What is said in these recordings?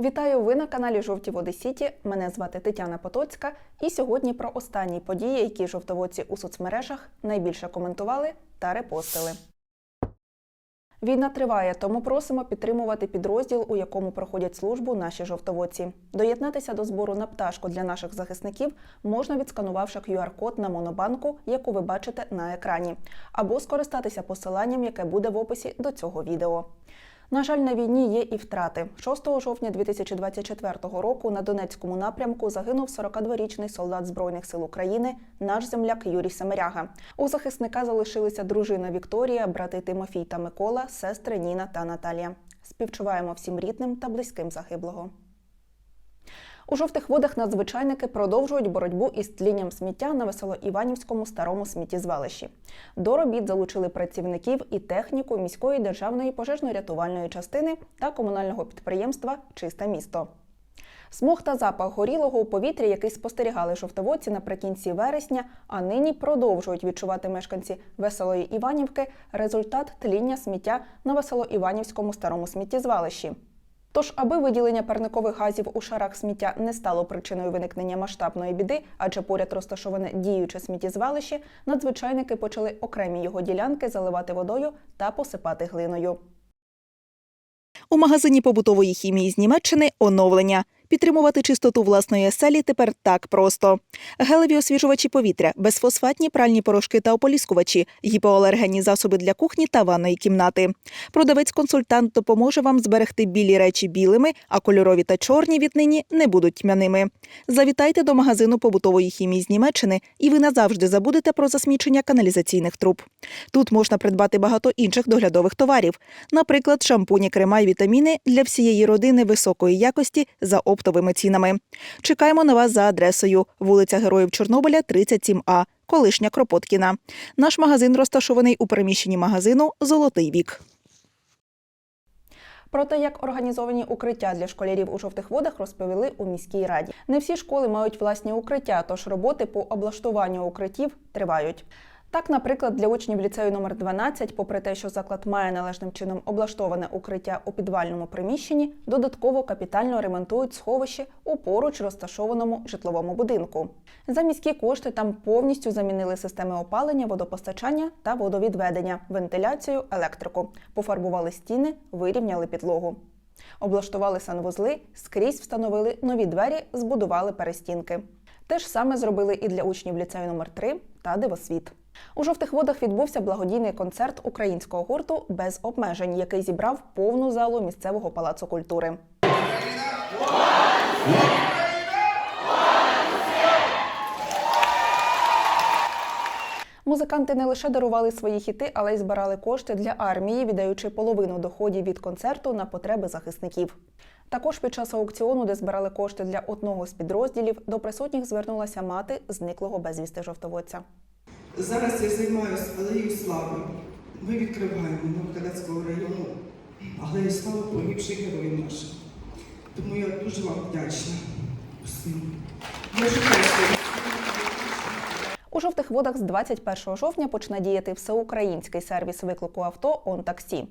Вітаю ви на каналі Жовті Води Сіті. Мене звати Тетяна Потоцька. І сьогодні про останні події, які жовтоводці у соцмережах найбільше коментували та репостили. Війна триває, тому просимо підтримувати підрозділ, у якому проходять службу наші жовтоводці. Доєднатися до збору на пташку для наших захисників можна відсканувавши QR-код на монобанку, яку ви бачите на екрані, або скористатися посиланням, яке буде в описі до цього відео. На жаль, на війні є і втрати. 6 жовтня 2024 року на Донецькому напрямку загинув 42-річний солдат Збройних сил України, наш земляк Юрій Семеряга. У захисника залишилися дружина Вікторія, брати Тимофій та Микола, сестри Ніна та Наталія. Співчуваємо всім рідним та близьким загиблого. У жовтих водах надзвичайники продовжують боротьбу із тлінням сміття на Веселоіванівському старому сміттєзвалищі. До робіт залучили працівників і техніку міської державної пожежно-рятувальної частини та комунального підприємства Чисте місто. Смог та запах горілого у повітрі, який спостерігали жовтоводці наприкінці вересня, а нині продовжують відчувати мешканці Веселої Іванівки результат тління сміття на Веселоіванівському старому сміттєзвалищі. Тож, аби виділення парникових газів у шарах сміття не стало причиною виникнення масштабної біди, адже поряд розташоване діюче сміттєзвалище, надзвичайники почали окремі його ділянки заливати водою та посипати глиною. У магазині побутової хімії з Німеччини оновлення. Підтримувати чистоту власної оселі тепер так просто. Гелеві освіжувачі повітря, безфосфатні пральні порошки та ополіскувачі, гіпоалергенні засоби для кухні та ванної кімнати. Продавець-консультант допоможе вам зберегти білі речі білими, а кольорові та чорні віднині не будуть тьмяними. Завітайте до магазину побутової хімії з Німеччини, і ви назавжди забудете про засмічення каналізаційних труб. Тут можна придбати багато інших доглядових товарів, наприклад, шампуні, крема і вітаміни для всієї родини високої якості за оптовими цінами. Чекаємо на вас за адресою вулиця Героїв Чорнобиля, 37А, колишня Кропоткіна. Наш магазин розташований у приміщенні магазину Золотий вік. Про те, як організовані укриття для школярів у жовтих водах, розповіли у міській раді. Не всі школи мають власні укриття, тож роботи по облаштуванню укриттів тривають. Так, наприклад, для учнів ліцею номер 12, попри те, що заклад має належним чином облаштоване укриття у підвальному приміщенні, додатково капітально ремонтують сховище у поруч розташованому житловому будинку. За міські кошти там повністю замінили системи опалення, водопостачання та водовідведення, вентиляцію, електрику, пофарбували стіни, вирівняли підлогу. Облаштували санвузли, скрізь встановили нові двері, збудували перестінки. Те ж саме зробили і для учнів ліцею номер 3 та Дивосвіт. У жовтих водах відбувся благодійний концерт українського гурту без обмежень, який зібрав повну залу місцевого палацу культури. Музиканти не лише дарували свої хіти, але й збирали кошти для армії, віддаючи половину доходів від концерту на потреби захисників. Також під час аукціону, де збирали кошти для одного з підрозділів, до присутніх звернулася мати зниклого безвісти жовтоводця. Зараз я займаюся алеєю слави. Ми відкриваємо Новокадацького району алею слави погибших героїв наших. Тому я дуже вам вдячна. усім. У жовтих водах з 21 жовтня почне діяти всеукраїнський сервіс виклику авто «ОнТаксі».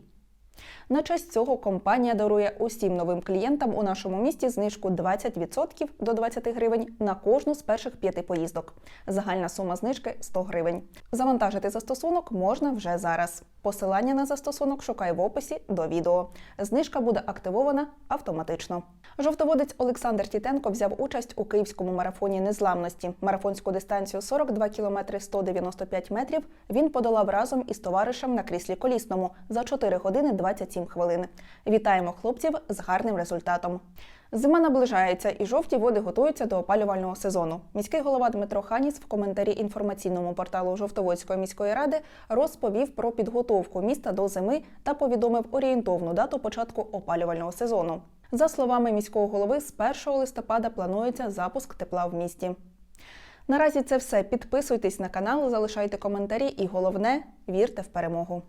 На честь цього компанія дарує усім новим клієнтам у нашому місті знижку 20% до 20 гривень на кожну з перших п'яти поїздок. Загальна сума знижки 100 гривень. Завантажити застосунок можна вже зараз. Посилання на застосунок шукай в описі до відео. Знижка буде активована автоматично. Жовтоводець Олександр Тітенко взяв участь у київському марафоні незламності. Марафонську дистанцію 42 км 195 метрів він подолав разом із товаришем на кріслі колісному за 4 години 27 хвилин. Вітаємо хлопців з гарним результатом. Зима наближається, і жовті води готуються до опалювального сезону. Міський голова Дмитро Ханіс в коментарі інформаційному порталу Жовтоводської міської ради розповів про підготовку міста до зими та повідомив орієнтовну дату початку опалювального сезону. За словами міського голови, з 1 листопада планується запуск тепла в місті. Наразі це все. Підписуйтесь на канал, залишайте коментарі і головне вірте в перемогу.